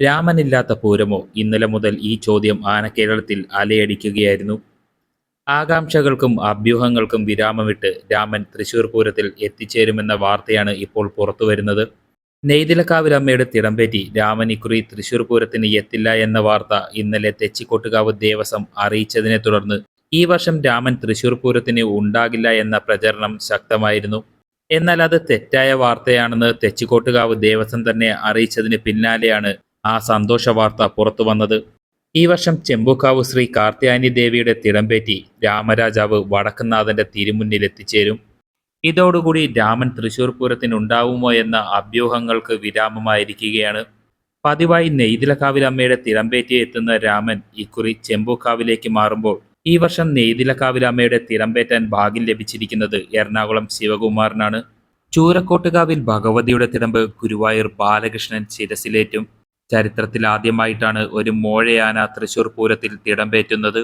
രാമനില്ലാത്ത പൂരമോ ഇന്നലെ മുതൽ ഈ ചോദ്യം ആനക്കേരളത്തിൽ അലയടിക്കുകയായിരുന്നു. ആകാംക്ഷകൾക്കും അഭ്യൂഹങ്ങൾക്കും വിരാമമിട്ട് രാമൻ തൃശൂർ പൂരത്തിൽ എത്തിച്ചേരുമെന്ന വാർത്തയാണ് ഇപ്പോൾ പുറത്തുവരുന്നത് നെയ്തിലക്കാവിലമ്മയുടെ തിടംപേറ്റി രാമൻ ഇക്കുറി തൃശൂർ പൂരത്തിന് എത്തില്ല എന്ന വാർത്ത ഇന്നലെ തെച്ചിക്കോട്ടുകാവ് ദേവസ്വം അറിയിച്ചതിനെ തുടർന്ന് ഈ വർഷം രാമൻ തൃശൂർ പൂരത്തിന് ഉണ്ടാകില്ല എന്ന പ്രചരണം ശക്തമായിരുന്നു. എന്നാൽ അത് തെറ്റായ വാർത്തയാണെന്ന് തെച്ചിക്കോട്ടുകാവ് ദേവസ്വം തന്നെ അറിയിച്ചതിന് പിന്നാലെയാണ് ആ സന്തോഷ വാർത്ത പുറത്തു വന്നത്. ഈ വർഷം ചെമ്പൂക്കാവ് ശ്രീ കാർത്യായനി ദേവിയുടെ തിടമ്പേറ്റി രാമരാജാവ് വടക്കുന്നാഥന്റെ തിരുമുന്നിൽ എത്തിച്ചേരും ഇതോടുകൂടി രാമൻ തൃശൂർ പൂരത്തിനുണ്ടാവുമോ എന്ന അഭ്യൂഹങ്ങൾക്ക് വിരാമമായിരിക്കുകയാണ്. പതിവായി നെയ്തിലക്കാവിലമ്മയുടെ തിടമ്പേറ്റി എത്തുന്ന രാമൻ ഇക്കുറി ചെമ്പൂക്കാവിലേക്ക് മാറുമ്പോൾ ഈ വർഷം നെയ്തിലക്കാവിലമ്മയുടെ തിടമ്പേറ്റാൻ ഭാഗ്യം ലഭിച്ചിരിക്കുന്നത് എറണാകുളം ശിവകുമാറിനാണ്. ചൂരക്കോട്ടുകാവിൽ ഭഗവതിയുടെ തിടമ്പ് ഗുരുവായൂർ ബാലകൃഷ്ണൻ ശിരസിലേറ്റും ചരിത്രത്തിൽ ആദ്യമായിട്ടാണ് ഒരു മോഴയാന തൃശൂർ പൂരത്തിൽ തിടമ്പേറ്റുന്നത്.